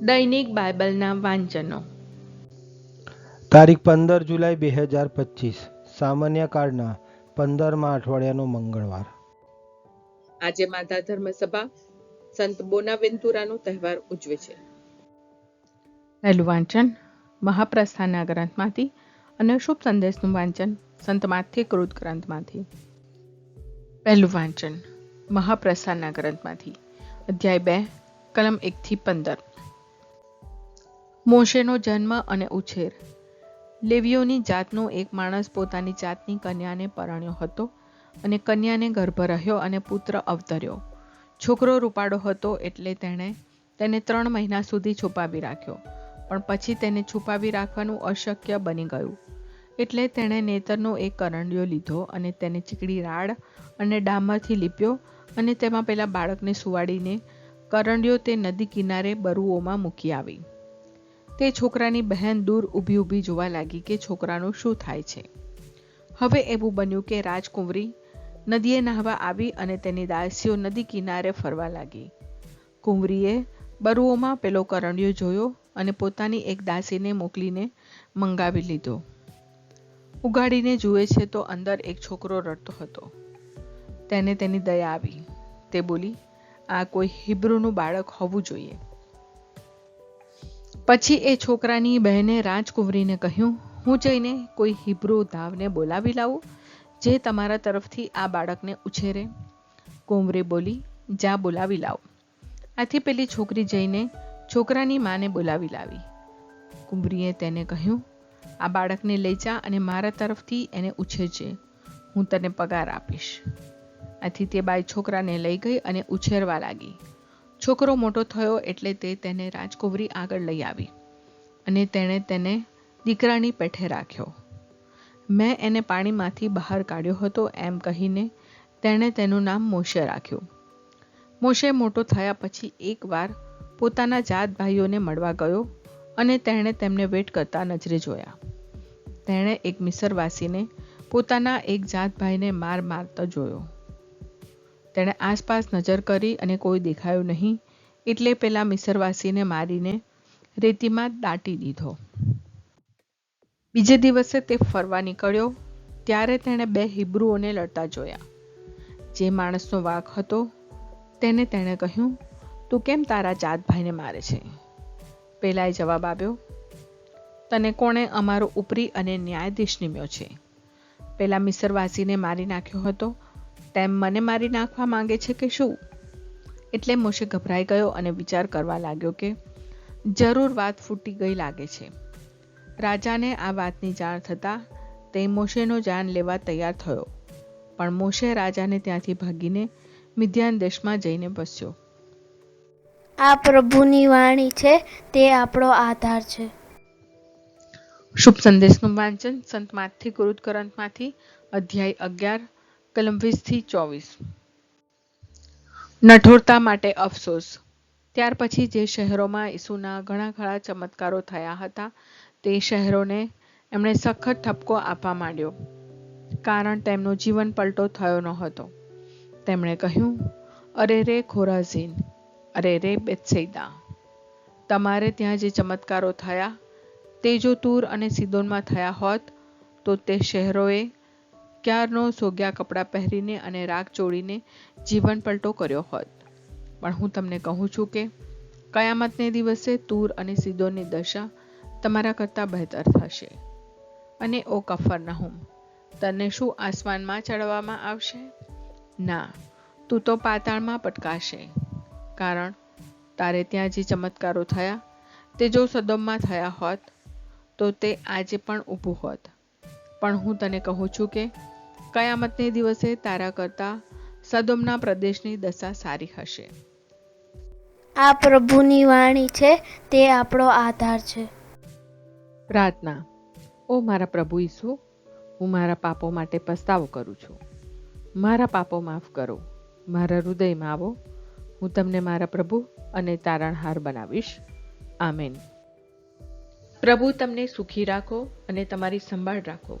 દૈનિક બાઇબલના વાંચનો. તારીખ પંદર જુલાઈ બે હજાર પચીસ સામાન્ય કાળના પંદરમા અઠવાડિયાનો મંગળવાર. આજે માતા ધર્મ સભા સંત બોનાવેન્તુરાનો તહેવાર ઉજવે છે. પહેલું વાંચન મહાપ્રસ્થાનના ગ્રંથમાંથી અને શુભ સંદેશનું વાંચન સંત માથી કૃત ગ્રંથમાંથી. પહેલું વાંચન મહાપ્રસ્થાનના ગ્રંથમાંથી અધ્યાય બે કલમ એકથી પંદર. મોશેનો જન્મ અને ઉછેર. લેવીઓની જાતનો એક માણસ પોતાની જાતની કન્યાને પરણ્યો હતો અને કન્યાને ગર્ભ રહ્યો અને પુત્ર અવતર્યો. છોકરો રૂપાળો હતો એટલે તેણે તેને ત્રણ મહિના સુધી છુપાવી રાખ્યો, પણ પછી તેને છુપાવી રાખવાનું અશક્ય બની ગયું. એટલે તેણે નેતરનો એક કરંડિયો લીધો અને તેને ચીકડી રાડ અને ડામરથી લીપ્યો અને તેમાં પેલા બાળકને સુવાડીને કરંડિયો તે નદી કિનારે બરુઓમાં મૂકી આવી. તે છોકરાની બહેન દૂર ઊભી ઊભી જોવા લાગી કે છોકરાનું શું થાય છે. હવે એવું બન્યું કે રાજકુંવરી નદીએ નાહવા આવી અને તેની દાસીઓ નદી કિનારે ફરવા લાગી. કુંવરીએ બરુઓમાં પેલો કરંડિયો જોયો અને પોતાની એક દાસીને મોકલીને મંગાવી લીધો. ઉગાડીને જુએ છે તો અંદર એક છોકરો રડતો હતો. તેને તેની દયા આવી. તે બોલી, આ કોઈ હિબ્રુનું બાળક હોવું જોઈએ. પછી એ છોકરાની બહેને રાજકુંવરીને કહ્યું, હું જઈને કોઈ હિબ્રુ ધાવને બોલાવી લાવું, જે તમારા તરફથી આ બાળકને ઉછેરે. કુંવરી બોલી, જા, બોલાવી લાવ. આથી પેલી છોકરી જઈને છોકરાની માને બોલાવી લાવી. કુંવરીએ તેને કહ્યું, આ બાળકને લઈ જા અને મારા તરફથી એને ઉછેરજે. હું તને પગાર આપીશ. આથી તે બાઈ છોકરાને લઈ ગઈ અને ઉછેરવા લાગી. છોકરો મોટો થયો એટલે તે તેને રાજકુંવરી આગળ લઈ આવી અને તેણે તેને દીકરાની પેઠે રાખ્યો. મેં એને પાણીમાંથી બહાર કાઢ્યો હતો એમ કહીને તેણે તેનું નામ મોશે રાખ્યું. મોશે મોટો થયા પછી એકવાર પોતાના જાત ભાઈઓને મળવા ગયો અને તેણે તેમને વેટ કરતા નજરે જોયા. તેણે એક મિસરવાસીને પોતાના એક જાત ભાઈને માર મારતો જોયો. તેણે આસપાસ નજર કરી અને કોઈ દેખાયું નહીં. એટલે પેલા મિસરવાસીને મારીને રેતીમાં દાટી દીધો. બીજે દિવસે તે ફરવા નીકળ્યો. ત્યારે તેણે બે હિબ્રુઓને લડતા જોયા. જે માણસનો વાઘ હતો, તેને તેણે કહ્યું, તું કેમ તારા જાતભાઈને મારે છે? પેલાએ જવાબ આપ્યો, તને કોણે અમારો ઉપરી અને ન્યાયાધીશ નિમ્યો છે. પેલા મિસરવાસીને મારી નાખ્યો હતો તેમ મને મારી નાખવા માંગે છે કે શું? એટલે મોશે ગભરાઈ ગયો અને વિચાર કરવા લાગ્યો કે જરૂર વાત ફૂટી ગઈ લાગે છે. રાજાને આ વાતની જાણ થતાં તે મોશેનો જાન લેવા તૈયાર થયો. પણ મોશે રાજાને ત્યાંથી ભાગીને મિધ્યાન દેશમાં જઈને બસ્યો. આ પ્રભુની વાણી છે તે આપણો આધાર છે. શુભ સંદેશનું વાંચન સંત માથી ગુરુત ગ્રંથમાંથી અધ્યાય અગિયાર કલમ વીસથી ચોવીસ. નઠોરતા માટે અફસોસ. ત્યાર પછી જે શહેરોમાં ઈસુના ઘણા ખરા ચમત્કારો થયા હતા, તે શહેરોને એમણે સખત ઠપકો આપવા માંડ્યો. કારણ તેમનો જીવન પલટો થયો ન હતો તેમણે કહ્યું, અરે રે ખોરાઝીન, અરે રે બેત્સૈદા, તમારે ત્યાં જે ચમત્કારો થયા, તે જો તૂર અને સિદોનમાં થયા હોત, તો તે શહેરોએ ક્યારનો સોગ્યા કપડાં પહેરીને અને રાગ ચોળીને જીવન પલટો કર્યો હોત. પણ હું તમને કહું છું કે કયામતને દિવસે તૂર અને સીધોની દશા તમારા કરતાં બહેતર થશે. અને ઓ કફરનહુમ તને શું આસમાનમાં ચડવામાં આવશે? ના, તું તો પાતાળમાં પટકાશે. કારણ તારે ત્યાં જે ચમત્કારો થયા, તે જો સદોમમાં થયા હોત, તો તે આજે પણ ઊભું હોત. પણ હું તને કહું છું કે કયામતને દિવસે તારા કરતાં સદોમના પ્રદેશની દશા સારી હશે. આ પ્રભુની વાણી છે તે આપણો આધાર છે. પ્રાર્થના. ઓ મારા પ્રભુ ઈસુ હું મારા પાપો માટે પસ્તાવો કરું છું. મારા પાપો માફ કરો. મારા હૃદયમાં આવો. હું તમને મારા પ્રભુ અને તારણહાર બનાવીશ. આમેન. પ્રભુ તમને સુખી રાખો અને તમારી સંભાળ રાખો.